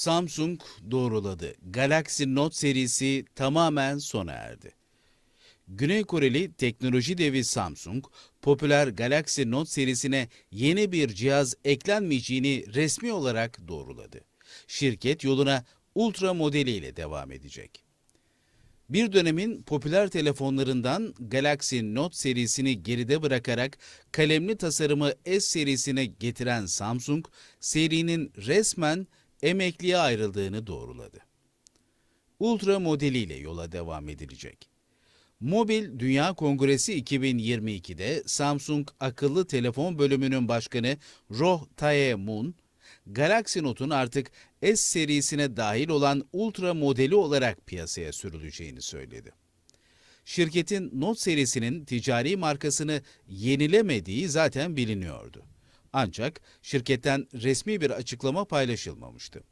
Samsung doğruladı. Galaxy Note serisi tamamen sona erdi. Güney Koreli teknoloji devi Samsung, popüler Galaxy Note serisine yeni bir cihaz eklenmeyeceğini resmi olarak doğruladı. Şirket yoluna Ultra modeliyle devam edecek. Bir dönemin popüler telefonlarından Galaxy Note serisini geride bırakarak kalemli tasarımı S serisine getiren Samsung, serinin resmen emekliye ayrıldığını doğruladı. Ultra modeliyle yola devam edilecek. Mobil Dünya Kongresi 2022'de Samsung akıllı telefon bölümünün başkanı Roh Tae-moon, Galaxy Note'un artık S serisine dahil olan Ultra modeli olarak piyasaya sürüleceğini söyledi. Şirketin Note serisinin ticari markasını yenilemediği zaten biliniyordu. Ancak şirketten resmi bir açıklama paylaşılmamıştı.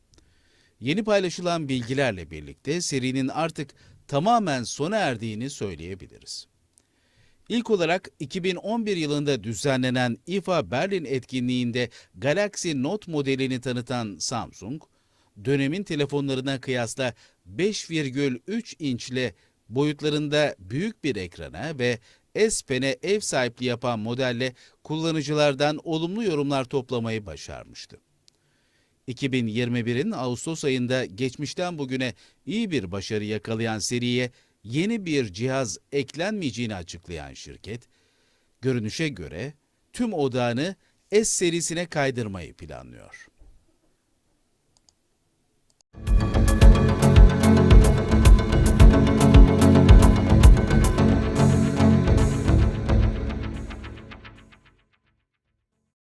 Yeni paylaşılan bilgilerle birlikte serinin artık tamamen sona erdiğini söyleyebiliriz. İlk olarak 2011 yılında düzenlenen IFA Berlin etkinliğinde Galaxy Note modelini tanıtan Samsung, dönemin telefonlarına kıyasla 5,3 inçle boyutlarında büyük bir ekrana ve S Pen'e ev sahipliği yapan modelle kullanıcılardan olumlu yorumlar toplamayı başarmıştı. 2021'in Ağustos ayında geçmişten bugüne iyi bir başarı yakalayan seriye yeni bir cihaz eklenmeyeceğini açıklayan şirket, görünüşe göre tüm odağını S serisine kaydırmayı planlıyor.